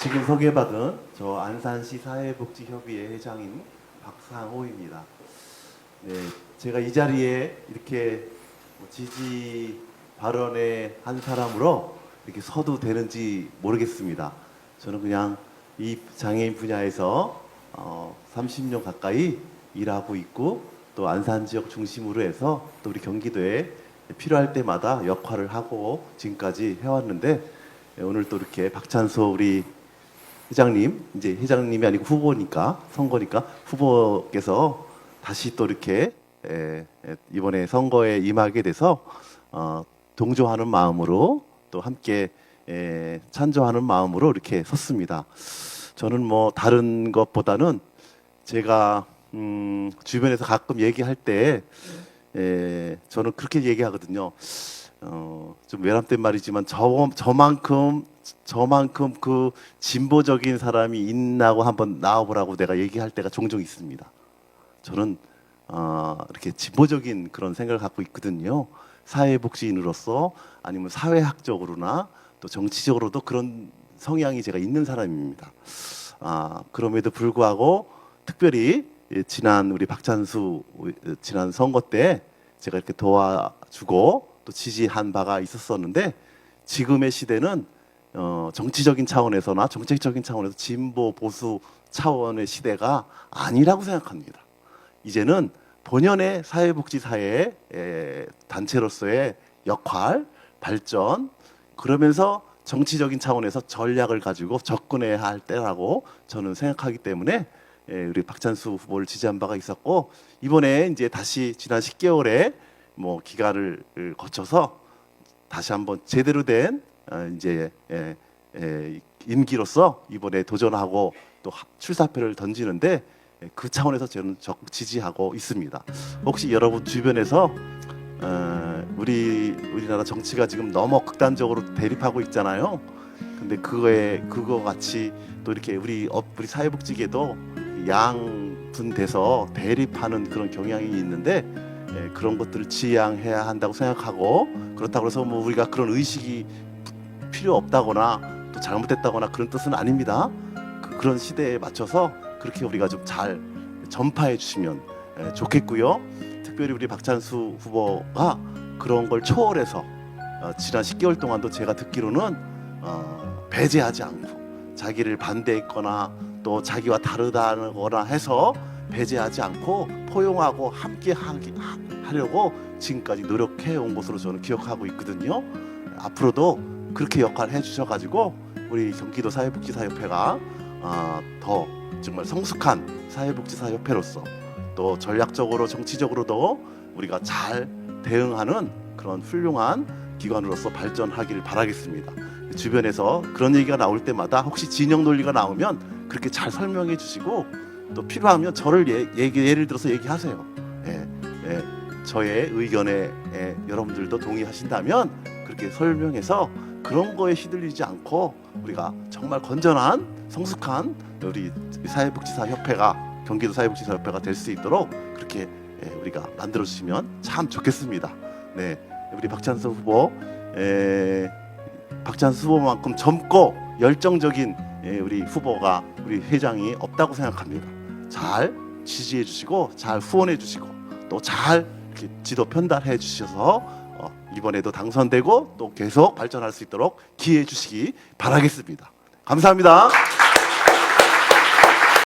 지금 소개받은 저 안산시 사회복지협의회 회장인 박상호입니다. 네, 제가 이 자리에 이렇게 뭐 지지 발언의 한 사람으로 이렇게 서도 되는지 모르겠습니다. 저는 그냥 이 장애인 분야에서 어, 30년 가까이 일하고 있고 또 안산 지역 중심으로 해서 또 우리 경기도에 필요할 때마다 역할을 하고 지금까지 해왔는데 예, 오늘 또 이렇게 박찬소 우리 회장님 이제 회장님이 아니고 후보니까 선거니까 후보께서 다시 또 이렇게 에, 에, 이번에 선거에 임하게 돼서 어, 동조하는 마음으로 또 함께 에, 찬조하는 마음으로 이렇게 섰습니다. 저는 뭐 다른 것보다는 제가 음, 주변에서 가끔 얘기할 때 에, 저는 그렇게 얘기하거든요. 어, 좀 외람된 말이지만 저 저만큼 저만큼 그 진보적인 사람이 있나고 한번 나와보라고 내가 얘기할 때가 종종 있습니다. 저는 어, 이렇게 진보적인 그런 생각을 갖고 있거든요. 사회복지인으로서 아니면 사회학적으로나 또 정치적으로도 그런 성향이 제가 있는 사람입니다. 아, 그럼에도 불구하고 특별히 예, 지난 우리 박찬수 어, 지난 선거 때 제가 이렇게 도와주고 또 지지한 바가 있었었는데 지금의 시대는 어, 정치적인 차원에서나 정책적인 차원에서 진보 보수 차원의 시대가 아니라고 생각합니다. 이제는 본연의 사회복지 사회 단체로서의 역할, 발전 그러면서 정치적인 차원에서 전략을 가지고 접근해야 할 때라고 저는 생각하기 때문에 예, 우리 박찬수 후보를 지지한 바가 있었고 이번에 이제 다시 지난 10개월의 뭐 기간을 거쳐서 다시 한번 제대로 된 어, 이제 예, 예, 임기로서 이번에 도전하고 또 하- 출사표를 던지는데 예, 그 차원에서 저는 적극 지지하고 있습니다. 혹시 여러분 주변에서 어, 우리 우리나라 정치가 지금 너무 극단적으로 대립하고 있잖아요. 근데 그거에 그거 같이 또 이렇게 우리 업 우리 사회복지계도 양분돼서 대립하는 그런 경향이 있는데 예, 그런 것들을 지양해야 한다고 생각하고 그렇다고 해서 뭐 우리가 그런 의식이 필요 없다거나 또 잘못됐다거나 그런 뜻은 아닙니다. 그, 그런 시대에 맞춰서 그렇게 우리가 좀 잘 전파해 주시면 예, 좋겠고요. 특별히 우리 박찬수 후보가 그런 걸 초월해서 어, 지난 10개월 동안도 제가 듣기로는 어, 배제하지 않고 자기를 반대했거나 또 자기와 다르다거나 해서 배제하지 않고 포용하고 함께 하기, 하, 하려고 지금까지 노력해 온 것으로 저는 기억하고 있거든요. 앞으로도 그렇게 역할을 해주셔가지고 우리 경기도 사회복지사협회가 아, 더 정말 성숙한 사회복지사협회로서 또 전략적으로 정치적으로도 우리가 잘 대응하는 그런 훌륭한 기관으로서 발전하기를 바라겠습니다. 주변에서 그런 얘기가 나올 때마다 혹시 진영 논리가 나오면 그렇게 잘 설명해 주시고 또 필요하면 저를 예, 얘기, 예를 들어서 얘기하세요. 예, 예, 저의 의견에 예, 여러분들도 동의하신다면 그렇게 설명해서 그런 거에 휘둘리지 않고 우리가 정말 건전한 성숙한 우리 사회복지사 협회가 경기도 사회복지사 협회가 될 수 있도록 그렇게 예, 우리가 만들어 주시면 참 좋겠습니다. 네, 우리 박찬수 후보, 에, 박찬수 후보만큼 젊고 열정적인 예, 우리 후보가 우리 회장이 없다고 생각합니다. 잘 지지해 주시고 잘 후원해 주시고 또 잘 지도 편달해 주셔서 어, 이번에도 당선되고 또 계속 발전할 수 있도록 기회해 주시기 바라겠습니다. 감사합니다.